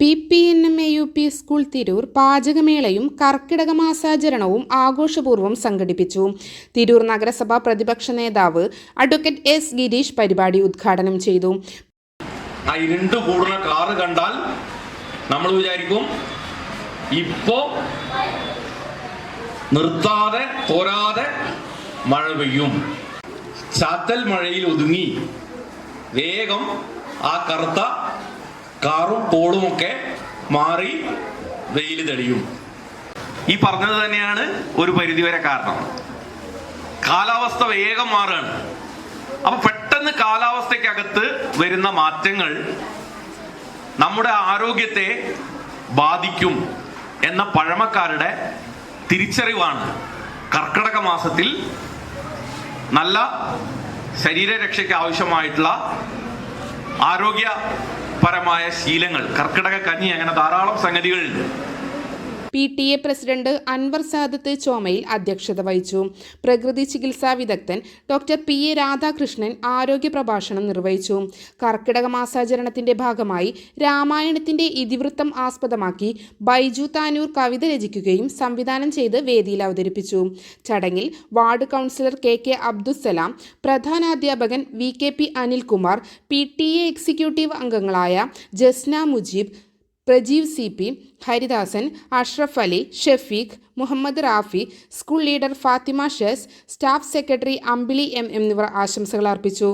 P P N M A U P school Tirur പാചകമേളയും കർക്കിടക മാസാചരണവും ആഘോഷപൂർവം സംഘടിപ്പിച്ചു. തിരൂർ നഗരസഭാ പ്രതിപക്ഷ നേതാവ് അഡ്വക്കേറ്റ് എസ് ഗിരീഷ് പരിപാടി ഉദ്ഘാടനം ചെയ്തു. കാറ് കണ്ടാൽ നമ്മൾ വിചാരിക്കും ഇപ്പോ നിർത്താതെ തോരാതെ മഴ പെയ്യും. ചാത്തൽ മഴയിൽ ഒതുങ്ങി. വേഗം ആ കറുത്ത കാറും കോളുമൊക്കെ മാറി വെയിൽ തെളിയും. ഈ പറഞ്ഞത് തന്നെയാണ് ഒരു പരിധിവരെ കാരണം. കാലാവസ്ഥ വേഗം മാറുകയാണ്. അപ്പൊ പെട്ടെന്ന് കാലാവസ്ഥയ്ക്കകത്ത് വരുന്ന മാറ്റങ്ങൾ നമ്മുടെ ആരോഗ്യത്തെ ബാധിക്കും എന്ന പഴമക്കാരുടെ തിരിച്ചറിവാണ്. കർക്കിടക മാസത്തിൽ നല്ല ശരീരരക്ഷയ്ക്ക് ആവശ്യമായിട്ടുള്ള ആരോഗ്യപരമായ ശീലങ്ങൾ കർക്കിടക കഞ്ഞി അങ്ങനെ ധാരാളം സംഗതികളുണ്ട്. P T A president Anwar Sadath ചോമയിൽ അധ്യക്ഷത വഹിച്ചു. പ്രകൃതി ചികിത്സാ വിദഗ്ധൻ ഡോക്ടർ പി എ രാധാകൃഷ്ണൻ ആരോഗ്യ പ്രഭാഷണം നിർവഹിച്ചു. കർക്കിടക മാസാചരണത്തിന്റെ ഭാഗമായി രാമായണത്തിന്റെ ഇതിവൃത്തം ആസ്പദമാക്കി ബൈജു താനൂർ കവിത രചിക്കുകയും സംവിധാനം ചെയ്ത് വേദിയിൽ അവതരിപ്പിച്ചു. ചടങ്ങിൽ ward councillor K K Abdussalam പ്രധാനാധ്യാപകൻ V K P Anilkumar P T A executive അംഗങ്ങളായ Jasna Mujeeb Prajeev C P Haridasan Ashraf Ali Shefeeq Muhammad Rafi school leader Fathima Shez staff secretary Ambili M എന്നിവർ ആശംസകൾ അർപ്പിച്ചു.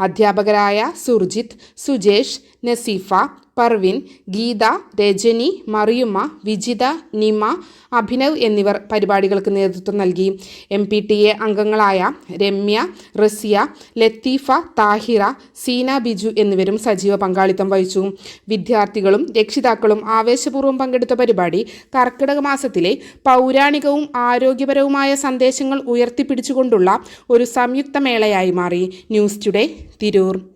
അധ്യാപകരായ സുർജിത്ത് സുജേഷ് നസീഫ പർവിൻ ഗീത രജനി മറിയുമ്മ വിജിത നിമ അഭിനവ് എന്നിവർ പരിപാടികൾക്ക് നേതൃത്വം നൽകി. M P T A അംഗങ്ങളായ രമ്യ റസിയ ലത്തീഫ താഹിറ സീന ബിജു എന്നിവരും സജീവ പങ്കാളിത്തം വഹിച്ചു. വിദ്യാർത്ഥികളും രക്ഷിതാക്കളും ആവേശപൂർവം പങ്കെടുത്ത പരിപാടി കർക്കിടക മാസത്തിലെ പൗരാണികവും ആരോഗ്യപരവുമായ സന്ദേശങ്ങൾ ഉയർത്തിപ്പിടിച്ചുകൊണ്ടുള്ള ഒരു സംയുക്ത മേളയായി മാറി. News today Tirur.